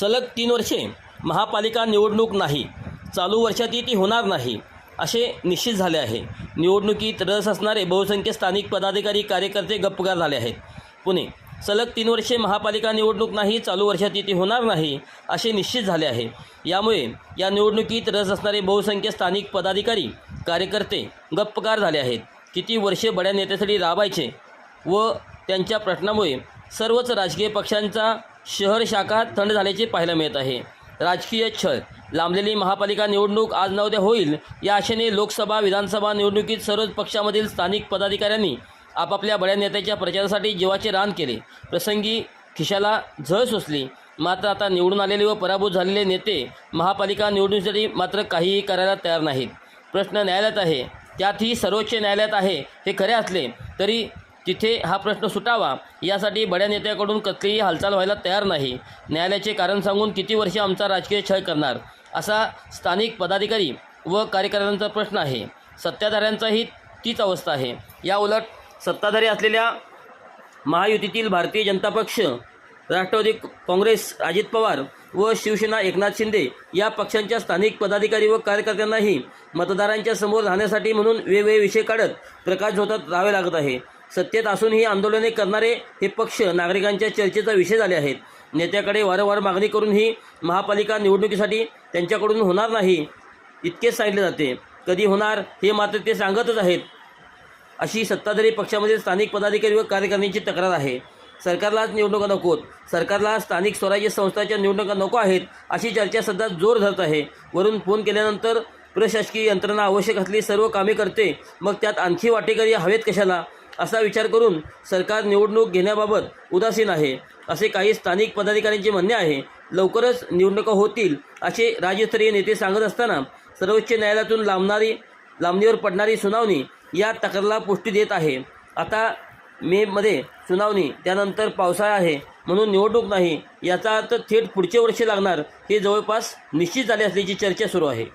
सलग तीन वर्षे महापालिका निवडणूक नाही चालू वर्षातही ती होणार नाही असे निश्चित झाले आहे. निवडणुकीत रस असणारे बहुसंख्य स्थानिक पदाधिकारी कार्यकर्ते गप्पगार झाले आहेत. पुणे सलग तीन वर्षे महापालिका निवडणूक नाही चालू वर्षात ती होणार नाही असे निश्चित झाले आहे. यामुळे या निवडणुकीत रस असणारे बहुसंख्य स्थानिक पदाधिकारी कार्यकर्ते गप्पगार झाले आहेत. किती वर्षे बड्या नेत्यासाठी राबायचे व त्यांच्या प्रश्नामुळे सर्वच राजकीय पक्षांचा शहर शाखा थंड झाल्याचे पाहायला मिळत आहे. राजकीय छळ. लांबलेली महापालिका निवडणूक आज न उद्या होईल या आशेने लोकसभा विधानसभा निवडणुकीत सर्वच पक्षामधील स्थानिक पदाधिकाऱ्यांनी आपापल्या बड्या नेत्याच्या प्रचारासाठी जीवाचे रान केले. प्रसंगी खिशाला झळ सोसली. मात्र आता निवडून आलेले व पराभूत झालेले नेते महापालिका निवडणुकीसाठी मात्र काहीही करायला तयार नाहीत. प्रश्न न्यायालयात आहे. त्यातही सर्वोच्च न्यायालयात आहे हे खरे असले तरी तिथे हा प्रश्न सुटावा यासाठी बड्या नेत्याकडून कसलीही हालचाल व्हायला तयार नाही. न्यायालयाचे कारण सांगून किती वर्षे आमचा राजकीय छळ करणार? असा स्थानिक पदाधिकारी व कार्यकर्त्यांचा प्रश्न आहे. सत्ताधाऱ्यांचाही तीच अवस्था आहे. या उलट सत्ताधारी असलेल्या महायुतीतील भारतीय जनता पक्ष राष्ट्रवादी काँग्रेस अजित पवार व शिवसेना एकनाथ शिंदे या पक्षांच्या स्थानिक पदाधिकारी व कार्यकर्त्यांनाही मतदारांच्या समोर राहण्यासाठी म्हणून वेगवेगळे विषय काढत प्रकाश झोतात राहावे लागत आहे. सत्तेत असूनही आंदोलने करणारे हे पक्ष नागरिकांच्या चर्चेचा विषय झाले आहेत. नेत्याकडे वारंवार मागणी करूनही महापालिका निवडणुकीसाठी त्यांच्याकडून होणार नाही इतकेच सांगितले जाते. कधी होणार हे मात्र ते सांगतच आहेत. अशी सत्ताधारी पक्षामध्ये स्थानिक पदाधिकारी व कार्यकर्त्यांची तक्रार आहे. सरकारलाच निवडणुका नकोत सरकारला स्थानिक स्वराज्य संस्थांच्या निवडणुका नको आहेत अशी चर्चा सध्या जोर धरत आहे. वरून फोन केल्यानंतर प्रशासकीय यंत्रणा आवश्यक असली सर्व कामे करते मग त्यात आणखी वाटेकरी हवेत कशाला? असा विचार करून सरकार निवडणूक घेण्याबाबत उदासीन आहे. असे काही स्थानिक पदाधिकाऱ्यांचे म्हणणे आहे लवकरच निवडणुका होतील असे राज्यस्तरीय नेते सांगत असताना सर्वोच्च न्यायालयातून लांबणारी लांबणीवर पडणारी सुनावणी या तक्रारला पुष्टी देत आहे. आता मेमध्ये सुनावणी त्यानंतर पावसाळा आहे म्हणून निवडणूक नाही याचा अर्थ थेट पुढचे वर्ष लागणार हे जवळपास निश्चित झाले असल्याची चर्चा सुरू आहे.